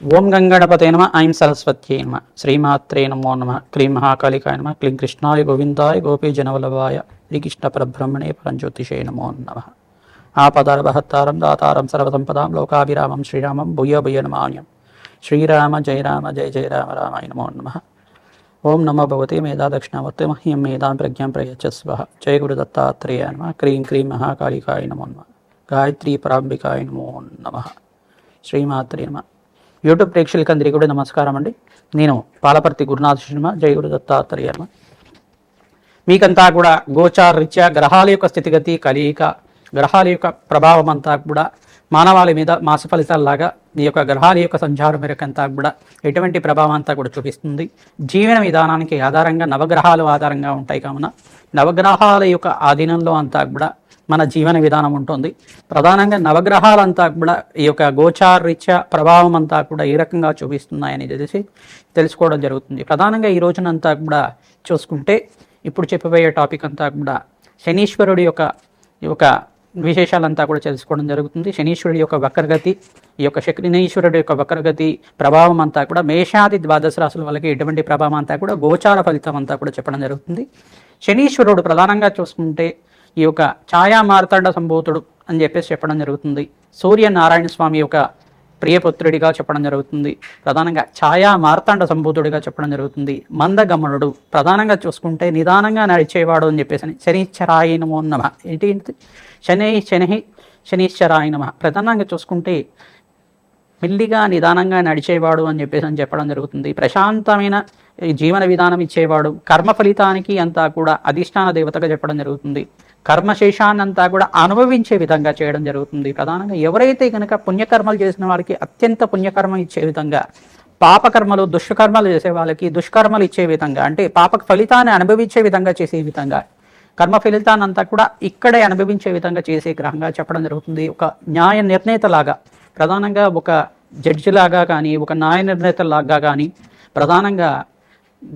ఓం గంగణపతే నమ ఐం సరస్వత్యై నమ శ్రీమాత్రే నమో నమ క్లీం మహాకాళికాయ నమ క్లీం కృష్ణాయ గోవిందాయ గోపీ జనవల్లభాయ శ్రీకృష్ణ పరబ్రహ్మణే పరంజ్యోతిషే నమో నమ. ఆపదారభహత్తారం దాతారం సర్వసంపదాం లోకాభిరామం శ్రీరామం భూయ భూయ నమాన్యం శ్రీరామ జయ రామ జయ జయ రామ రామాయ నమో నమ. ఓం నమో భగవతే మేధా దక్షిణావర్తే మహ్యం మేధాం ప్రజ్ఞాం ప్రయచ్చస్వ. జయ గురు దత్తాత్రేయ నమ క్రీం క్రీం మహాకాళికాయ నమో నమ. గాయత్రీ పరాంబికాయ నమో నమ. శ్రీమాత్రే నమ. యూట్యూబ్ ప్రేక్షకులందరికీ కూడా నమస్కారం అండి. నేను పాలపర్తి గురునాథ శర్మ జయ గురు దత్తాత్రేయ మీకంతా కూడా గోచార రీత్యా గ్రహాల యొక్క స్థితిగతి కలియిక గ్రహాల యొక్క ప్రభావం అంతా కూడా మానవాళి మీద మాస ఫలితాల్లాగా ఈ యొక్క గ్రహాల యొక్క సంచారం మేరకంతా కూడా ఎటువంటి ప్రభావం అంతా కూడా చూపిస్తుంది. జీవన విధానానికి ఆధారంగా నవగ్రహాలు ఆధారంగా ఉంటాయి కావున నవగ్రహాల యొక్క ఆధీనంలో అంతా కూడా మన జీవన విధానం ఉంటుంది. ప్రధానంగా నవగ్రహాలంతా కూడా ఈ యొక్క గోచారీత్య ప్రభావం అంతా కూడా ఏ రకంగా చూపిస్తున్నాయని తెలిసి తెలుసుకోవడం జరుగుతుంది. ప్రధానంగా ఈ రోజునంతా కూడా చూసుకుంటే ఇప్పుడు చెప్పబోయే టాపిక్ అంతా కూడా శనీశ్వరుడి యొక్క ఈ యొక్క విశేషాలంతా కూడా తెలుసుకోవడం జరుగుతుంది. శనీశ్వరుడి యొక్క వక్రగతి ఈ యొక్క శనీశ్వరుడి యొక్క వక్రగతి ప్రభావం అంతా కూడా మేషాది ద్వాదశ రాశుల వాళ్ళకి ఎటువంటి ప్రభావం అంతా కూడా గోచార ఫలితం అంతా కూడా చెప్పడం జరుగుతుంది. శనీశ్వరుడు ప్రధానంగా చూసుకుంటే ఈ యొక్క ఛాయా మార్తాండ సంభూతుడు అని చెప్పేసి చెప్పడం జరుగుతుంది. సూర్యనారాయణ స్వామి యొక్క ప్రియపుత్రుడిగా చెప్పడం జరుగుతుంది. ప్రధానంగా ఛాయా మార్తాండ సంభూతుడిగా చెప్పడం జరుగుతుంది. మందగమనుడు ప్రధానంగా చూసుకుంటే నిదానంగా నడిచేవాడు అని చెప్పేసి శనిశ్చరాయనమో నమ ఏంటి? శని శని శనిశ్చరాయ నమ. ప్రధానంగా చూసుకుంటే మెల్లిగా నిదానంగా నడిచేవాడు అని చెప్పేసి అని చెప్పడం జరుగుతుంది. ప్రశాంతమైన జీవన విధానం ఇచ్చేవాడు. కర్మ ఫలితానికి అంతా కూడా అధిష్టాన దేవతగా చెప్పడం జరుగుతుంది. కర్మశేషాన్నంతా కూడా అనుభవించే విధంగా చేయడం జరుగుతుంది. ప్రధానంగా ఎవరైతే కనుక పుణ్యకర్మలు చేసిన వారికి అత్యంత పుణ్యకర్మ ఇచ్చే విధంగా పాపకర్మలు దుష్కర్మలు చేసే వాళ్ళకి దుష్కర్మలు ఇచ్చే విధంగా అంటే పాప ఫలితాన్ని అనుభవించే విధంగా చేసే విధంగా కర్మ ఫలితాన్ని అంతా కూడా ఇక్కడే అనుభవించే విధంగా చేసే గ్రహంగా చెప్పడం జరుగుతుంది. ఒక న్యాయ నిర్ణేతలాగా ప్రధానంగా ఒక జడ్జి లాగా కానీ ఒక న్యాయ నిర్ణేతలాగా కానీ ప్రధానంగా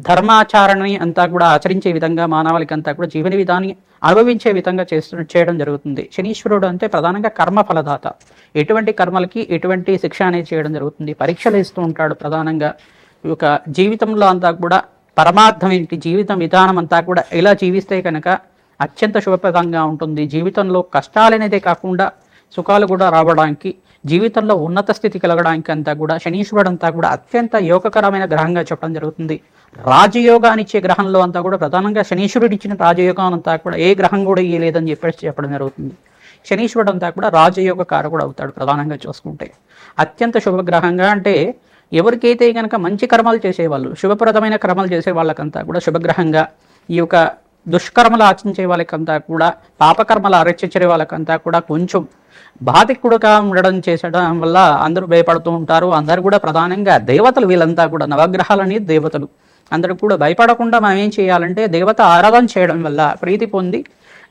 ధర్మాచరణని అంతా కూడా ఆచరించే విధంగా మానవాళికి అంతా కూడా జీవన విధాన్ని అనుభవించే విధంగా చేస్తు చేయడం జరుగుతుంది. శనీశ్వరుడు అంటే ప్రధానంగా కర్మ ఫలదాత. ఎటువంటి కర్మలకి ఎటువంటి శిక్ష అనేది చేయడం జరుగుతుంది. పరీక్షలు ఇస్తూ ఉంటాడు ప్రధానంగా. ఈ యొక్క జీవితంలో అంతా కూడా పరమార్థం ఏంటి? జీవితం విధానం అంతా కూడా ఇలా జీవిస్తే కనుక అత్యంత శుభప్రదంగా ఉంటుంది. జీవితంలో కష్టాలనేదే కాకుండా సుఖాలు కూడా రావడానికి జీవితంలో ఉన్నత స్థితి కలగడానికి అంతా కూడా శనీశ్వరుడు అంతా కూడా అత్యంత యోగకరమైన గ్రహంగా చెప్పడం జరుగుతుంది. రాజయోగాన్ని ఇచ్చే గ్రహంలో అంతా కూడా ప్రధానంగా శనీశ్వరుడు ఇచ్చిన రాజయోగం అంతా కూడా ఏ గ్రహం కూడా ఇయ్యలేదని చెప్పేసి చెప్పడం జరుగుతుంది. శనీశ్వరుడు అంతా కూడా రాజయోగ కారకుడు అవుతాడు ప్రధానంగా చూసుకుంటే. అత్యంత శుభగ్రహంగా అంటే ఎవరికైతే కనుక మంచి కర్మలు చేసేవాళ్ళు శుభప్రదమైన కర్మలు చేసే వాళ్ళకంతా కూడా శుభగ్రహంగా ఈ యొక్క దుష్కర్మలు ఆచరించే వాళ్ళకంతా కూడా పాపకర్మలు ఆరచించే వాళ్ళకంతా కూడా కొంచెం బాధికుడుగా ఉండడం చేసడం వల్ల అందరూ భయపడుతూ ఉంటారు. అందరూ కూడా ప్రధానంగా దేవతలు వీళ్ళంతా కూడా నవగ్రహాలని దేవతలు. అందరూ కూడా భయపడకుండా మనం ఏం చేయాలంటే దేవత ఆరాధన చేయడం వల్ల ప్రీతి పొంది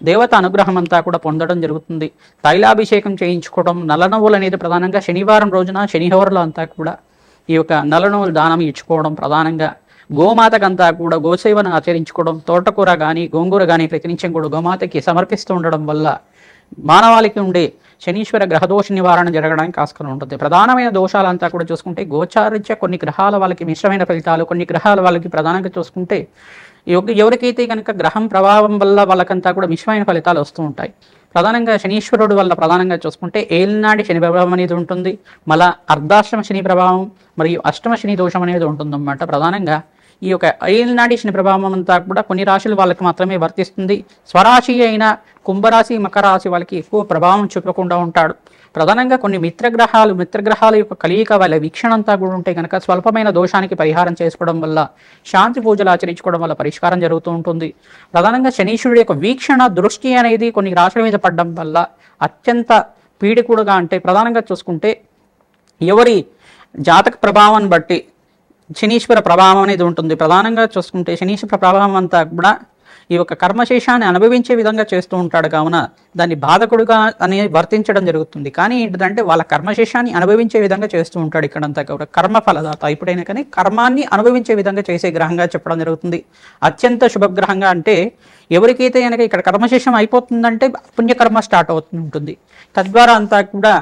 దేవత అనుగ్రహం అంతా కూడా పొందడం జరుగుతుంది. తైలాభిషేకం చేయించుకోవడం నలనవ్వులు అనేది ప్రధానంగా శనివారం రోజున శనిహోరలో అంతా కూడా ఈ యొక్క నల్లనవ్వులు దానం ఇచ్చుకోవడం ప్రధానంగా. గోమాతకంతా కూడా గోసేవను ఆచరించుకోవడం తోటకూర కానీ గోంగూర కానీ ప్రతినిత్యం కూడా గోమాతకి సమర్పిస్తూ ఉండడం వల్ల మానవాళికి ఉండే శనీశ్వర గ్రహదోష నివారణ జరగడానికి ఆస్కారం ఉంటుంది. ప్రధానమైన దోషాలంతా కూడా చూసుకుంటే గోచారిత్య కొన్ని గ్రహాల వాళ్ళకి మిశ్రమైన ఫలితాలు కొన్ని గ్రహాల వాళ్ళకి ప్రధానంగా చూసుకుంటే ఎవరికైతే కనుక గ్రహం ప్రభావం వల్ల వాళ్ళకంతా కూడా మిశ్రమైన ఫలితాలు వస్తూ ఉంటాయి. ప్రధానంగా శనీశ్వరుడు వల్ల ప్రధానంగా చూసుకుంటే ఏలినాడి శని ప్రభావం అనేది ఉంటుంది. మళ్ళా అర్ధాశ్రమ శని ప్రభావం మరియు అష్టమ శని దోషం అనేది ఉంటుందన్నమాట. ప్రధానంగా ఈ యొక్క ఏలినాడి శని ప్రభావం అంతా కూడా కొన్ని రాశుల వాళ్ళకి మాత్రమే వర్తిస్తుంది. స్వరాశి అయిన కుంభరాశి మకర రాశి వాళ్ళకి ఎక్కువ ప్రభావం చూపకుండా ఉంటాడు. ప్రధానంగా కొన్ని మిత్రగ్రహాలు మిత్రగ్రహాల యొక్క కలియిక వాళ్ళ వీక్షణ అంతా కూడా ఉంటే కనుక స్వల్పమైన దోషానికి పరిహారం చేసుకోవడం వల్ల శాంతి పూజలు ఆచరించుకోవడం వల్ల పరిష్కారం జరుగుతూ ఉంటుంది. ప్రధానంగా శనీశ్వరుడి యొక్క వీక్షణ దృష్టి అనేది కొన్ని రాశుల మీద పడడం వల్ల అత్యంత పీడికుడుగా అంటే ప్రధానంగా చూసుకుంటే ఎవరి జాతక ప్రభావాన్ని బట్టి శనీశ్వర ప్రభావం అనేది ఉంటుంది. ప్రధానంగా చూసుకుంటే శనీశ్వర ప్రభావం అంతా కూడా ఈ యొక్క కర్మశేషాన్ని అనుభవించే విధంగా చేస్తూ ఉంటాడు. కావున దాన్ని బాధకుడుగా అని వర్తించడం జరుగుతుంది. కానీ ఏంటంటే వాళ్ళ కర్మశేషాన్ని అనుభవించే విధంగా చేస్తూ ఉంటాడు ఇక్కడంతా కూడా. కర్మ ఫలదాత. ఇప్పుడైనా కానీ కర్మాన్ని అనుభవించే విధంగా చేసే గ్రహంగా చెప్పడం జరుగుతుంది. అత్యంత శుభగ్రహంగా అంటే ఎవరికైతే కనుక ఇక్కడ కర్మశేషం అయిపోతుందంటే పుణ్యకర్మ స్టార్ట్ అవుతుంటుంది. తద్వారా అంతా కూడా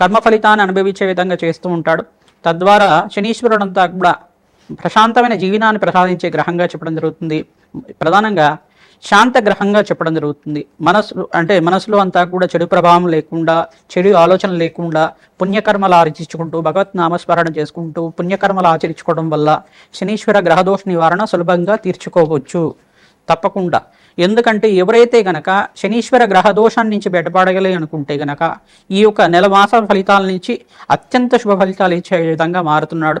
కర్మ ఫలితాన్ని అనుభవించే విధంగా చేస్తూ ఉంటాడు. తద్వారా శనీశ్వరుడు అంతా కూడా ప్రశాంతమైన జీవనాన్ని ప్రసాదించే గ్రహంగా చెప్పడం జరుగుతుంది. ప్రధానంగా శాంత గ్రహంగా చెప్పడం జరుగుతుంది. మనసు అంటే మనసులో అంతా కూడా చెడు ప్రభావం లేకుండా చెడు ఆలోచన లేకుండా పుణ్యకర్మలు ఆచరించుకుంటూ భగవత్ నామస్మరణ చేసుకుంటూ పుణ్యకర్మలు ఆచరించుకోవడం వల్ల శనీశ్వర గ్రహదోష నివారణ సులభంగా తీర్చుకోవచ్చు. తప్పకుండా. ఎందుకంటే ఎవరైతే గనక శనీశ్వర గ్రహ దోషాన్ని నుంచి బయటపడగలి అనుకుంటే గనక ఈ యొక్క నెల మాస ఫలితాల నుంచి అత్యంత శుభ ఫలితాలు ఇచ్చే విధంగా మారుతున్నాడు.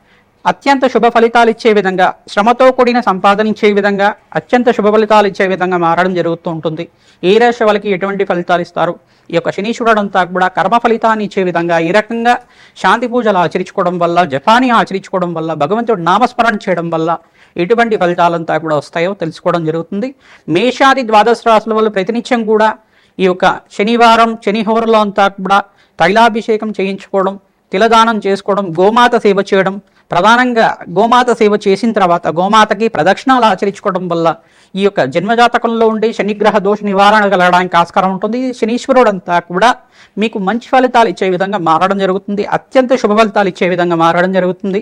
అత్యంత శుభ ఫలితాలు ఇచ్చే విధంగా శ్రమతో కూడిన సంపాదన ఇచ్చే విధంగా అత్యంత శుభ ఫలితాలు ఇచ్చే విధంగా మారడం జరుగుతూ ఉంటుంది. ఏ రాశి వాళ్ళకి ఎటువంటి ఫలితాలు ఇస్తారు? ఈ యొక్క శనీశ్వరుడు అంతా కూడా కర్మ ఫలితాన్ని ఇచ్చే విధంగా ఈ రకంగా శాంతి పూజలు ఆచరించుకోవడం వల్ల జపాని ఆచరించుకోవడం వల్ల భగవంతుడు నామస్మరణ చేయడం వల్ల ఎటువంటి ఫలితాలంతా కూడా వస్తాయో తెలుసుకోవడం జరుగుతుంది. మేషాది ద్వాదశ రాశుల వల్ల ప్రతినిత్యం కూడా ఈ యొక్క శనివారం శనిహోరలో అంతా కూడా తైలాభిషేకం చేయించుకోవడం తిలదానం చేసుకోవడం గోమాత సేవ చేయడం ప్రధానంగా గోమాత సేవ చేసిన తర్వాత గోమాతకి ప్రదక్షిణాలు ఆచరించుకోవడం వల్ల ఈ యొక్క జన్మజాతకంలో ఉండే శనిగ్రహ దోష నివారణ కలగడానికి ఆస్కారం ఉంటుంది. శనీశ్వరుడు అంతా కూడా మీకు మంచి ఫలితాలు ఇచ్చే విధంగా మారడం జరుగుతుంది. అత్యంత శుభ ఫలితాలు ఇచ్చే విధంగా మారడం జరుగుతుంది.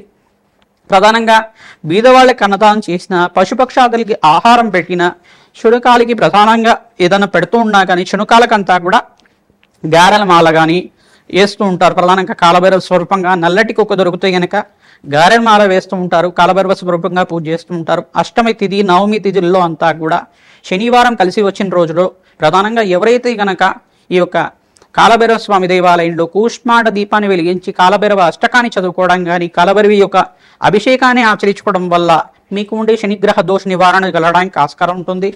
ప్రధానంగా బీదవాళ్ళకి అన్నదానం చేసిన పశుపక్షాదులకి ఆహారం పెట్టిన శునకాలకి ప్రధానంగా ఏదైనా పెడుతూ ఉన్నా కానీ శునకాలకంతా కూడా గారెల మాల కానీ వేస్తూ ఉంటారు. ప్రధానంగా కాలభైరవ స్వరూపంగా నల్లటి కుక్క దొరికితే కనుక గారెన్ మాల వేస్తూ ఉంటారు కాలభైరవ స్వరూపంగా పూజ చేస్తూ ఉంటారు అష్టమి తిథి నవమి తిథుల్లో అంతా కూడా శనివారం కలిసి వచ్చిన రోజులో ప్రధానంగా ఎవరైతే గనక ఈ యొక్క కాలభైరవ స్వామి దేవాలయంలో కూష్మాండ దీపాన్ని వెలిగించి కాలభైరవ అష్టకాన్ని చదువుకోవడం కానీ కాలభైరవి యొక్క అభిషేకాన్ని ఆచరించుకోవడం వల్ల మీకు ఉండే శనిగ్రహ దోష నివారణ కలగడానికి ఆస్కారం ఉంటుంది.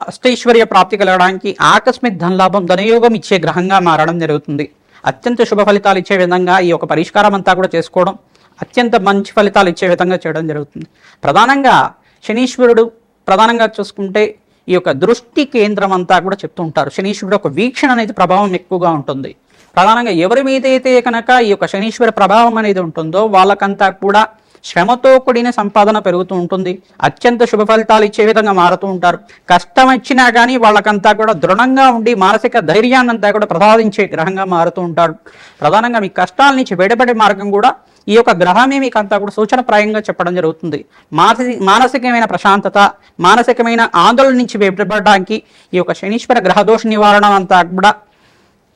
అష్టైశ్వర్య ప్రాప్తి కలగడానికి ఆకస్మిక్ ధనలాభం ధనయోగం ఇచ్చే గ్రహంగా మారడం జరుగుతుంది. అత్యంత శుభ ఫలితాలు ఇచ్చే విధంగా ఈ యొక్క పరిష్కారం అంతా కూడా చేసుకోవడం అత్యంత మంచి ఫలితాలు ఇచ్చే విధంగా చేయడం జరుగుతుంది. ప్రధానంగా శనీశ్వరుడు ప్రధానంగా చూసుకుంటే ఈ యొక్క దృష్టి కేంద్రం అంతా కూడా చెప్తూ ఉంటారు. శనీశ్వరుడు ఒక వీక్షణ అనేది ప్రభావం ఎక్కువగా ఉంటుంది. ప్రధానంగా ఎవరి మీద అయితే కనుక ఈ యొక్క శనీశ్వర ప్రభావం అనేది ఉంటుందో వాళ్ళకంతా కూడా శ్రమతో కూడిన సంపాదన పెరుగుతూ ఉంటుంది. అత్యంత శుభ ఫలితాలు ఇచ్చే విధంగా మారుతూ ఉంటారు. కష్టం వచ్చినా కానీ వాళ్ళకంతా కూడా దృఢంగా ఉండి మానసిక ధైర్యాన్నంతా కూడా ప్రసాదించే గ్రహంగా మారుతూ ఉంటారు. ప్రధానంగా మీ కష్టాల నుంచి బయటపడే మార్గం కూడా ఈ యొక్క గ్రహమే మీకు అంతా కూడా సూచనప్రాయంగా చెప్పడం జరుగుతుంది. మానసి మానసికమైన ప్రశాంతత మానసికమైన ఆందోళన నుంచి బయటపడడానికి ఈ యొక్క శనీశ్వర గ్రహదోష నివారణ అంతా కూడా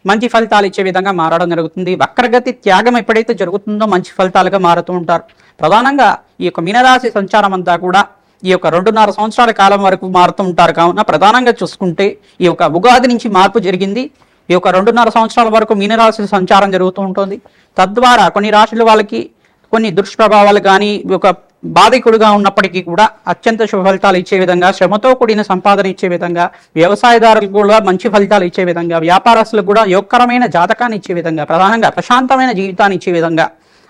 మంచి ఫలితాలు ఇచ్చే విధంగా మారడం జరుగుతుంది. వక్రగతి త్యాగం ఎప్పుడైతే జరుగుతుందో మంచి ఫలితాలుగా మారుతూ ఉంటారు. ప్రధానంగా ఈ యొక్క మీనరాశి సంచారం అంతా కూడా ఈ యొక్క రెండున్నర సంవత్సరాల కాలం వరకు మారుతూ ఉంటారు. కావున ప్రధానంగా చూసుకుంటే ఈ యొక్క ఉగాది నుంచి మార్పు జరిగింది. ఈ యొక్క రెండున్నర సంవత్సరాల వరకు మీనరాశి సంచారం జరుగుతూ ఉంటుంది. తద్వారా కొన్ని రాశుల వాళ్ళకి కొన్ని దుష్ప్రభావాలు కానీ ఒక బాధికుడుగా ఉన్నప్పటికీ కూడా అత్యంత శుభ ఫలితాలు ఇచ్చే విధంగా శ్రమతో కూడిన సంపాదన ఇచ్చే విధంగా వ్యవసాయదారులకు కూడా మంచి ఫలితాలు ఇచ్చే విధంగా వ్యాపారస్తులకు కూడా యోగకరమైన జాతకాన్ని ఇచ్చే విధంగా ప్రధానంగా ప్రశాంతమైన జీవితాన్ని ఇచ్చే విధంగా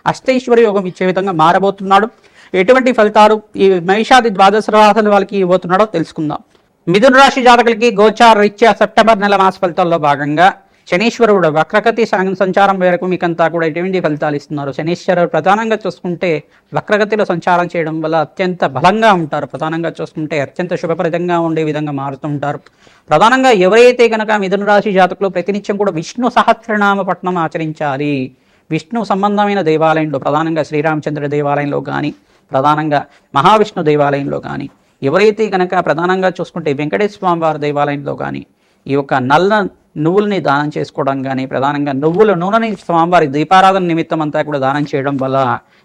అష్టైశ్వర్య యోగం ఇచ్చే విధంగా మారబోతున్నాడు. ఎటువంటి ఫలితాలు ఈ మహిషాది ద్వాదశ రాశుల వాళ్ళకి ఇవ్వబోతున్నాడో తెలుసుకుందాం. మిథున రాశి జాతకులకి గోచార రీత్యా సెప్టెంబర్ నెల మాస ఫలితాల్లో భాగంగా శనీశ్వరుడు వక్రగతి సంచారం మేరకు మీకంతా కూడా ఎటువంటి ఫలితాలు ఇస్తున్నారు? శనీశ్వరుడు ప్రధానంగా చూసుకుంటే వక్రగతిలో సంచారం చేయడం వల్ల అత్యంత బలంగా ఉంటారు. ప్రధానంగా చూసుకుంటే అత్యంత శుభప్రదంగా ఉండే విధంగా మారుతుంటారు ప్రధానంగా ఎవరైతే కనుక మిథున రాశి జాతకులు ప్రతినిత్యం కూడా విష్ణు సహస్రనామ పట్నం ఆచరించాలి. విష్ణు సంబంధమైన దేవాలయంలో ప్రధానంగా శ్రీరామచంద్ర దేవాలయంలో కానీ ప్రధానంగా మహావిష్ణు దేవాలయంలో కానీ ఎవరైతే కనుక ప్రధానంగా చూసుకుంటే వెంకటేశ్వర స్వామి వారి దేవాలయంలో కానీ ఈ యొక్క నల్ల నువ్వుల్ని దానం చేసుకోవడం కానీ ప్రధానంగా నువ్వుల నూనెని స్వామివారి దీపారాధన నిమిత్తం అంతా కూడా దానం చేయడం వల్ల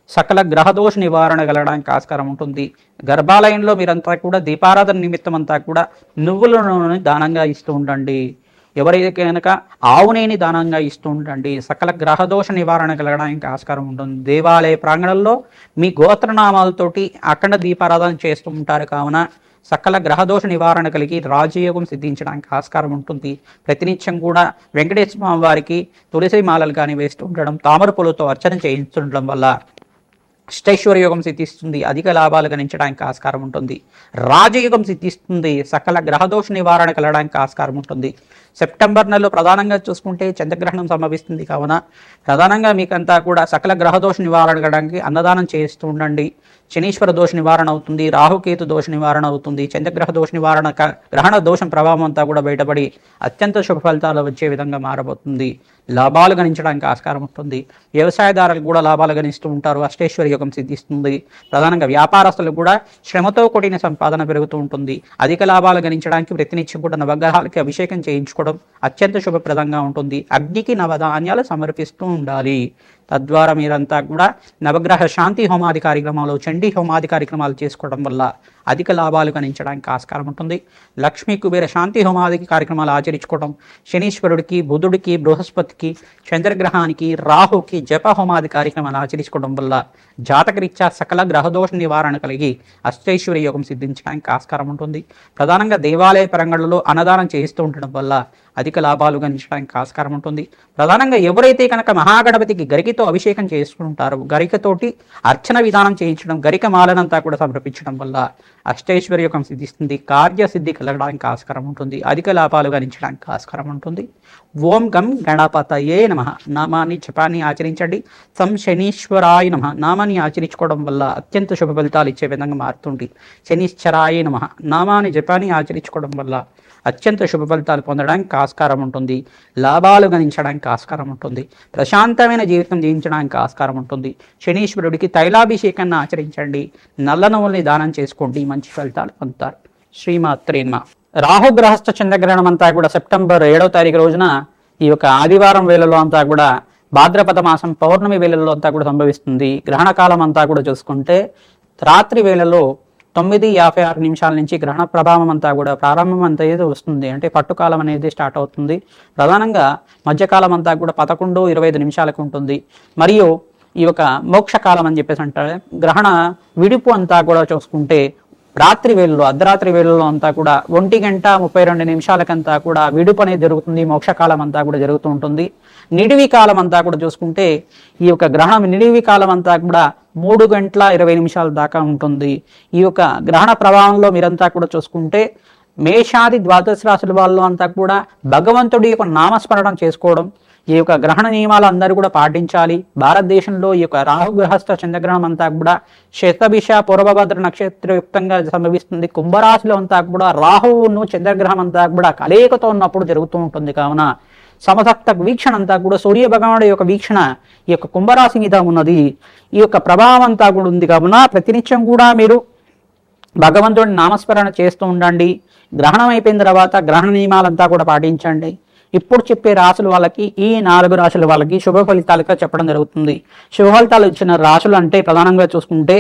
సకల గ్రహదోష నివారణ కలగడానికి ఆస్కారం ఉంటుంది. గర్భాలయంలో మీరంతా కూడా దీపారాధన నిమిత్తం అంతా కూడా నువ్వుల నూనెని దానంగా ఇస్తూ ఉండండి. ఎవరైతే కనుక ఆవునేని దానంగా ఇస్తూ ఉండండి సకల గ్రహదోష నివారణ కలగడానికి ఆస్కారం ఉంటుంది. దేవాలయ ప్రాంగణంలో మీ గోత్రనామాలతోటి అఖండ దీపారాధన చేస్తూ ఉంటారు. కావున సకల గ్రహదోష నివారణ కలిగి రాజయోగం సిద్ధించడానికి ఆస్కారం ఉంటుంది. ప్రతినిత్యం కూడా వెంకటేశ్వర స్వామి వారికి తులసి మాలలు కానీ వేస్తూ ఉండడం తామర పూలతో అర్చన చేయించుండడం వల్ల అష్టైశ్వర్య యోగం సిద్ధిస్తుంది. అధిక లాభాలు గణించడానికి ఆస్కారం ఉంటుంది. రాజయోగం సిద్ధిస్తుంది. సకల గ్రహదోష నివారణ కలగడానికి ఆస్కారం ఉంటుంది. సెప్టెంబర్ నెలలో ప్రధానంగా చూసుకుంటే చంద్రగ్రహణం సంభవిస్తుంది కావున ప్రధానంగా మీకంతా కూడా సకల గ్రహదోష నివారణ కలగడానికి అన్నదానం చేస్తూ ఉండండి. శనీశ్వర దోష నివారణ అవుతుంది. రాహుకేతు దోష నివారణ అవుతుంది. చంద్రగ్రహ దోష నివారణ క- గ్రహణ దోషం ప్రభావం అంతా కూడా బయటపడి అత్యంత శుభ ఫలితాలు వచ్చే విధంగా మారబోతుంది. లాభాలు గణించడానికి ఆస్కారం ఉంటుంది. వ్యవసాయదారులు కూడా లాభాలు గణిస్తూ ఉంటారు. అష్టేశ్వర యోగం సిద్ధిస్తుంది. ప్రధానంగా వ్యాపారస్తులు కూడా శ్రమతో కూడిన సంపాదన పెరుగుతూ ఉంటుంది. అధిక లాభాలు గణించడానికి ప్రతినిత్యం కూడా నవగ్రహాలకి అభిషేకం చేయించుకోవడం అత్యంత శుభప్రదంగా ఉంటుంది. అగ్నికి నవధాన్యాలు సమర్పిస్తూ ఉండాలి. తద్వారా మీరంతా కూడా నవగ్రహ శాంతి హోమాది కార్యక్రమాలు చండీ హోమాది కార్యక్రమాలు చేసుకోవడం వల్ల అధిక లాభాలు గణించడానికి ఆస్కారం ఉంటుంది. లక్ష్మీ కుబేర శాంతి హోమాది కార్యక్రమాలు ఆచరించుకోవడం శనీశ్వరుడికి బుధుడికి బృహస్పతికి చంద్రగ్రహానికి రాహుకి జప హోమాది కార్యక్రమాలు ఆచరించుకోవడం వల్ల జాతకరీత్యా సకల గ్రహదోష నివారణ కలిగి అష్టైశ్వర్య యోగం సిద్ధించడానికి ఆస్కారం ఉంటుంది. ప్రధానంగా దేవాలయ పరంగణలో అన్నదానం చేయిస్తూ ఉండడం వల్ల అధిక లాభాలు గణించడానికి ఆస్కారం ఉంటుంది. ప్రధానంగా ఎవరైతే కనుక మహాగణపతికి గరికతో అభిషేకం చేసుకుంటారో గరికతోటి అర్చన విధానం చేయించడం గరిక మాలనంతా కూడా సమర్పించడం వల్ల అష్టైశ్వర్యకం సిద్ధిస్తుంది కార్యసిద్ధి కలగడానికి ఆస్కారం ఉంటుంది అధిక లాభాలు గణించడానికి ఆస్కారం ఉంటుంది. ఓం గం గణపతయే నమ. నామాన్ని జపాన్ని ఆచరించండి. సం శనీశ్వరాయ నమ. నామాన్ని ఆచరించుకోవడం వల్ల అత్యంత శుభ ఫలితాలు ఇచ్చే విధంగా మారుతుంది. శనీశ్వరాయ నమ. నామాన్ని జపాన్ని ఆచరించుకోవడం వల్ల అత్యంత శుభ ఫలితాలు పొందడానికి ఆస్కారం ఉంటుంది. లాభాలు గణించడానికి ఆస్కారం ఉంటుంది. ప్రశాంతమైన జీవితం జీవించడానికి ఆస్కారం ఉంటుంది. శనీశ్వరుడికి తైలాభిషేకాన్ని ఆచరించండి. నల్ల నవ్వుల్ని దానం చేసుకోండి. మంచి ఫలితాలు పొందుతారు. శ్రీమాత్రేన్మ రాహుగ్రహస్థ చంద్రగ్రహణం అంతా కూడా సెప్టెంబర్ ఏడవ తారీఖు రోజున ఈ యొక్క ఆదివారం వేళలో అంతా కూడా భాద్రపద మాసం పౌర్ణమి వేళల్లో అంతా కూడా సంభవిస్తుంది. గ్రహణ కాలం అంతా కూడా చూసుకుంటే రాత్రి వేళలో తొమ్మిది యాభై ఆరు నిమిషాల నుంచి గ్రహణ ప్రభావం అంతా కూడా ప్రారంభం అంతా ఏదో వస్తుంది. అంటే పట్టుకాలం అనేది స్టార్ట్ అవుతుంది. ప్రధానంగా మధ్యకాలం అంతా కూడా పదకొండు ఇరవై ఐదు నిమిషాలకు ఉంటుంది. మరియు ఈ యొక్క మోక్షకాలం అని చెప్పేసి అంటారు. గ్రహణ విడుపు అంతా కూడా చూసుకుంటే రాత్రి వేళలో అర్ధరాత్రి వేళలో అంతా కూడా ఒంటి గంట ముప్పై రెండు నిమిషాలకంతా కూడా విడుపనే జరుగుతుంది మోక్షకాలం అంతా కూడా జరుగుతూ ఉంటుంది. నిడివి కాలం అంతా కూడా చూసుకుంటే ఈ యొక్క గ్రహణం నిడివి కాలం అంతా కూడా మూడు గంటల ఇరవై నిమిషాల దాకా ఉంటుంది. ఈ యొక్క గ్రహణ ప్రభావంలో మీరంతా కూడా చూసుకుంటే మేషాది ద్వాదశ రాశుల వాళ్ళు అంతా కూడా భగవంతుడి యొక్క నామస్మరణం చేసుకోవడం ఈ యొక్క గ్రహణ నియమాలు అందరూ కూడా పాటించాలి. భారతదేశంలో ఈ యొక్క రాహుగ్రహస్థ చంద్రగ్రహణం అంతా కూడా శతభిష పూర్వభద్ర నక్షత్రయుక్తంగా సంభవిస్తుంది. కుంభరాశిలో అంతా కూడా రాహువును చంద్రగ్రహం అంతా కూడా కలయికతో ఉన్నప్పుడు జరుగుతూ ఉంటుంది. కావున సమసక్త వీక్షణ అంతా కూడా సూర్య భగవానుడు యొక్క వీక్షణ ఈ యొక్క కుంభరాశి మీద ఉన్నది. ఈ యొక్క ప్రభావం అంతా కూడా ఉంది. కావున ప్రతినిత్యం కూడా మీరు భగవంతుడిని నామస్మరణ చేస్తూ ఉండండి. గ్రహణం అయిపోయిన తర్వాత గ్రహణ నియమాలంతా కూడా పాటించండి. ఇప్పుడు చెప్పే రాసుల వాళ్ళకి ఈ నాలుగు రాశుల వాళ్ళకి శుభ ఫలితాలుగా చెప్పడం జరుగుతుంది. శుభ ఫలితాలు ఇచ్చిన రాశులు అంటే ప్రధానంగా చూసుకుంటే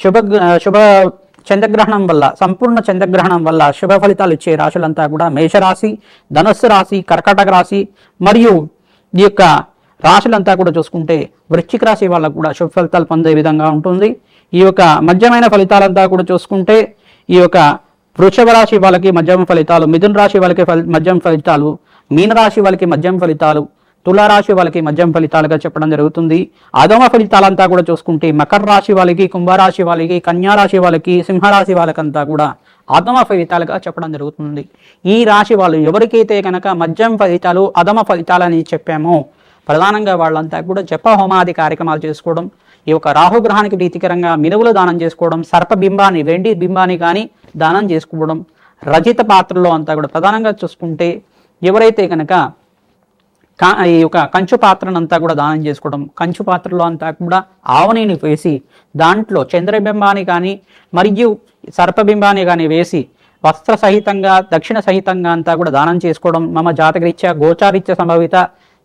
శుభ శుభ చంద్రగ్రహణం వల్ల సంపూర్ణ చంద్రగ్రహణం వల్ల శుభ ఫలితాలు ఇచ్చే రాశులంతా కూడా మేషరాశి ధనుస్సు రాశి కర్కాటక రాశి మరియు ఈ యొక్క రాశులంతా కూడా చూసుకుంటే వృశ్చిక రాశి వాళ్ళకు కూడా శుభ ఫలితాలు పొందే విధంగా ఉంటుంది. ఈ యొక్క మధ్యమైన ఫలితాలంతా కూడా చూసుకుంటే ఈ యొక్క వృషభ రాశి వాళ్ళకి మధ్యమ ఫలితాలు మిథున రాశి వాళ్ళకి ఫలి మధ్యమ ఫలితాలు మీనరాశి వాళ్ళకి మద్యం ఫలితాలు తులారాశి వాళ్ళకి మద్యం ఫలితాలుగా చెప్పడం జరుగుతుంది. అధమ ఫలితాలంతా కూడా చూసుకుంటే మకర రాశి వాళ్ళకి కుంభరాశి వాళ్ళకి కన్యా రాశి వాళ్ళకి సింహరాశి వాళ్ళకంతా కూడా అధమ ఫలితాలుగా చెప్పడం జరుగుతుంది. ఈ రాశి వాళ్ళు ఎవరికైతే కనుక మద్యం ఫలితాలు అధమ ఫలితాలని చెప్పామో ప్రధానంగా వాళ్ళంతా కూడా జప హోమాది కార్యక్రమాలు చేసుకోవడం ఈ యొక్క రాహుగ్రహానికి ప్రీతికరంగా మినువులు దానం చేసుకోవడం సర్పబింబాన్ని వెండి బింబాన్ని కానీ దానం చేసుకోవడం రజిత పాత్రలో అంతా కూడా ప్రధానంగా చూసుకుంటే ఎవరైతే కనుక కా ఈ యొక్క కంచు పాత్రనంతా కూడా దానం చేసుకోవడం కంచు పాత్రలో అంతా కూడా ఆవనీని వేసి దాంట్లో చంద్రబింబాన్ని కానీ మరియు సర్పబింబాన్ని కానీ వేసి వస్త్ర సహితంగా దక్షిణ సహితంగా అంతా కూడా దానం చేసుకోవడం మమ జాతకరీత్యా గోచారీత్య సంభవిత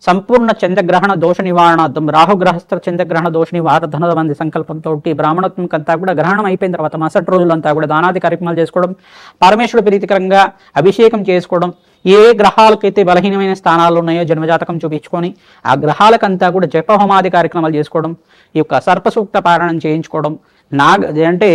సంపూర్ణ చంద్రగ్రహణ దోష నివారణార్థం రాహుగ్రహస్థ చంద్రగ్రహణ దోష నివారణ మంది సంకల్పంతో బ్రాహ్మణత్వం అంతా కూడా గ్రహణం అయిపోయిన తర్వాత మరుసటి రోజులంతా కూడా దానాది కార్యక్రమాలు చేసుకోవడం పరమేశ్వరుడు ప్రీతికరంగా అభిషేకం చేసుకోవడం ఏ గ్రహాలకైతే బలహీనమైన స్థానాలు ఉన్నాయో జన్మజాతకం చూపించుకొని ఆ గ్రహాలకంతా కూడా జపహోమాది కార్యక్రమాలు చేసుకోవడం ఈ యొక్క సర్పసూక్త పారాయణం చేయించుకోవడం నాగ అంటే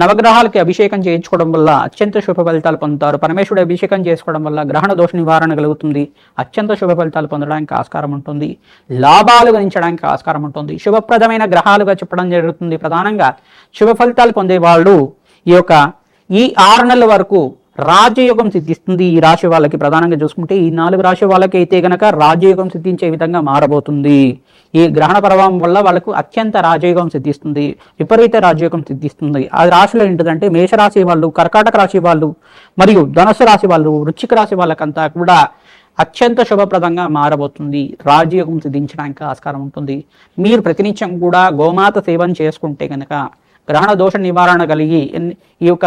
నవగ్రహాలకి అభిషేకం చేయించుకోవడం వల్ల అత్యంత శుభ ఫలితాలు పొందుతారు. పరమేశ్వరుడు అభిషేకం చేసుకోవడం వల్ల గ్రహణ దోష నివారణ కలుగుతుంది. అత్యంత శుభ ఫలితాలు పొందడానికి ఆస్కారం ఉంటుంది. లాభాలు గణించడానికి ఆస్కారం ఉంటుంది. శుభప్రదమైన గ్రహాలుగా చెప్పడం జరుగుతుంది. ప్రధానంగా శుభ ఫలితాలు పొందే వాళ్ళు ఈ యొక్క ఈ ఆరు నెలల వరకు రాజయోగం సిద్ధిస్తుంది ఈ రాశి వాళ్ళకి. ప్రధానంగా చూసుకుంటే ఈ నాలుగు రాశి వాళ్ళకి అయితే గనక రాజయోగం సిద్ధించే విధంగా మారబోతుంది. ఈ గ్రహణ ప్రభావం వల్ల వాళ్ళకు అత్యంత రాజయోగం సిద్ధిస్తుంది విపరీత రాజయోగం సిద్ధిస్తుంది. ఆ రాశిలో ఏంటిదంటే మేషరాశి వాళ్ళు కర్కాటక రాశి వాళ్ళు మరియు ధనుసు రాశి వాళ్ళు వృచ్చిక రాశి వాళ్ళకంతా కూడా అత్యంత శుభప్రదంగా మారబోతుంది. రాజయోగం సిద్ధించడానికి ఆస్కారం ఉంటుంది. మీరు ప్రతినిత్యం కూడా గోమాత సేవను చేసుకుంటే కనుక గ్రహణ దోష నివారణ కలిగి ఈ యొక్క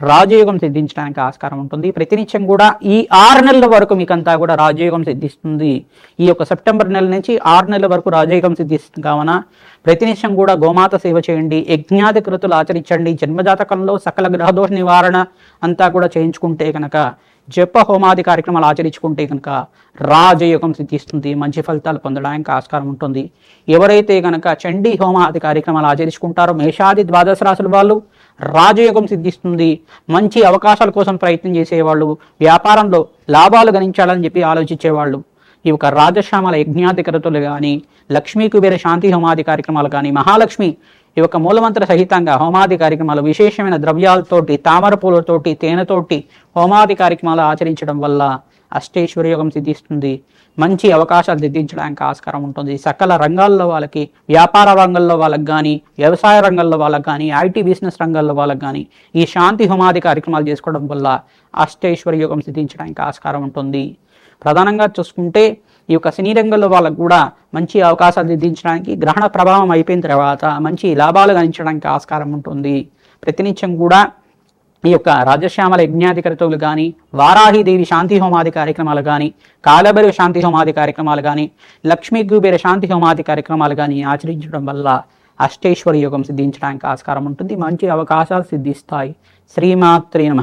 రాజయోగం సిద్ధించడానికి ఆస్కారం ఉంటుంది. ప్రతినిత్యం కూడా ఈ ఆరు నెలల వరకు మీకంతా కూడా రాజయోగం సిద్ధిస్తుంది. ఈ యొక్క సెప్టెంబర్ నెల నుంచి ఆరు నెలల వరకు రాజయోగం సిద్ధిస్తుంది. కావున ప్రతినిత్యం కూడా గోమాత సేవ చేయండి. యజ్ఞాది కృతులు ఆచరించండి. జన్మజాతకంలో సకల గ్రహదోష నివారణ అంతా కూడా చేయించుకుంటే కనుక జప హోమాది కార్యక్రమాలు ఆచరించుకుంటే కనుక రాజయోగం సిద్ధిస్తుంది. మంచి ఫలితాలు పొందడానికి ఆస్కారం ఉంటుంది. ఎవరైతే కనుక చండీ హోమాది కార్యక్రమాలు ఆచరించుకుంటారో మేషాది ద్వాదశ రాశుల వాళ్ళు రాజయోగం సిద్ధిస్తుంది. మంచి అవకాశాల కోసం ప్రయత్నం చేసేవాళ్ళు వ్యాపారంలో లాభాలు గణించాలని చెప్పి ఆలోచించేవాళ్ళు. ఈ యొక్క రాజశ్యామల యజ్ఞాధికరతులు కానీ లక్ష్మీ కుబేర శాంతి హోమాది కార్యక్రమాలు కానీ మహాలక్ష్మి ఈ యొక్క మూలమంత్ర సహితంగా హోమాది కార్యక్రమాలు విశేషమైన ద్రవ్యాలతోటి తామర పూలతోటి తేనెతోటి హోమాది కార్యక్రమాలు ఆచరించడం వల్ల అష్టైశ్వర్యోగం సిద్ధిస్తుంది. మంచి అవకాశాలు సిద్ధించడానికి ఆస్కారం ఉంటుంది. సకల రంగాల్లో వాళ్ళకి వ్యాపార రంగంలో వాళ్ళకి కానీ వ్యవసాయ రంగంలో వాళ్ళకి కానీ ఐటీ బిజినెస్ రంగంలో వాళ్ళకి కానీ ఈ శాంతి హోమాది కార్యక్రమాలు చేసుకోవడం వల్ల అష్టైశ్వర్యోగం సిద్ధించడానికి ఆస్కారం ఉంటుంది. ప్రధానంగా చూసుకుంటే ఈ యొక్క సినీ రంగంలో వాళ్ళకు కూడా మంచి అవకాశాలు సిద్ధించడానికి గ్రహణ ప్రభావం అయిపోయిన తర్వాత మంచి లాభాలు గణించడానికి ఆస్కారం ఉంటుంది. ప్రతినిత్యం కూడా ఈ యొక్క రాజశ్యామల యజ్ఞాధికరితలు కానీ వారాహిదేవి శాంతి హోమాది కార్యక్రమాలు కానీ కాలభైరవ శాంతి హోమాది కార్యక్రమాలు కానీ లక్ష్మీ కుబేర శాంతి హోమాది కార్యక్రమాలు కానీ ఆచరించడం వల్ల అష్టేశ్వరి యోగం సిద్ధించడానికి ఆస్కారం ఉంటుంది. మంచి అవకాశాలు సిద్ధిస్తాయి. శ్రీమాత్రి నమ.